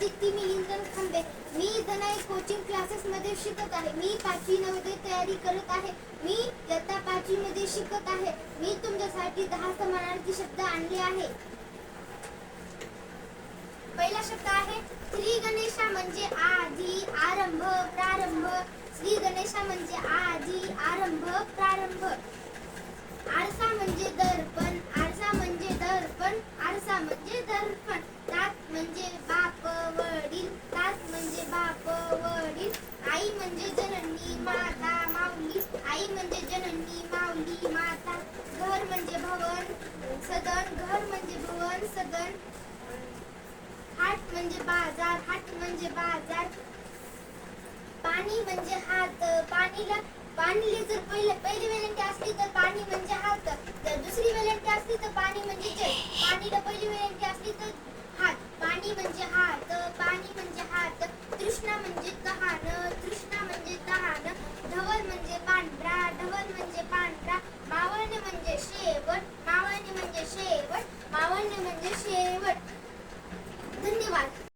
व्यक्ती मी इंधन खांबे. मी धनाई कोचिंग क्लासेस मध्ये शिकत आहे. मी पाचवी नवोदय तयारी करत आहे. मी इयत्ता पाचवी मध्ये शिकत आहे. मी तुमच्यासाठी दहा समानार्थी शब्द आणले आहे. पहिला शब्द आहे श्री गणेशा म्हणजे आधी आरंभ प्रारंभ. श्री गणेशा म्हणजे आधी आरंभ प्रारंभ. आरसा म्हणजे दर्पण आरसा म्हणजे दर्पण आरसा म्हणजे दर्पण. म्हणजे जननी माऊली माता घर म्हणजे भवन सदन घर म्हणजे भवन सदन हाट म्हणजे बाजार हाट म्हणजे बाजार पाणी म्हणजे हात पाणीला पाणीला जर पहिले पहिली वेलंटी असली तर पाणी म्हणजे हात जर दुसरी वेलंटी असली तर पाणी म्हणजे जल पाणीला पहिली वेलंटी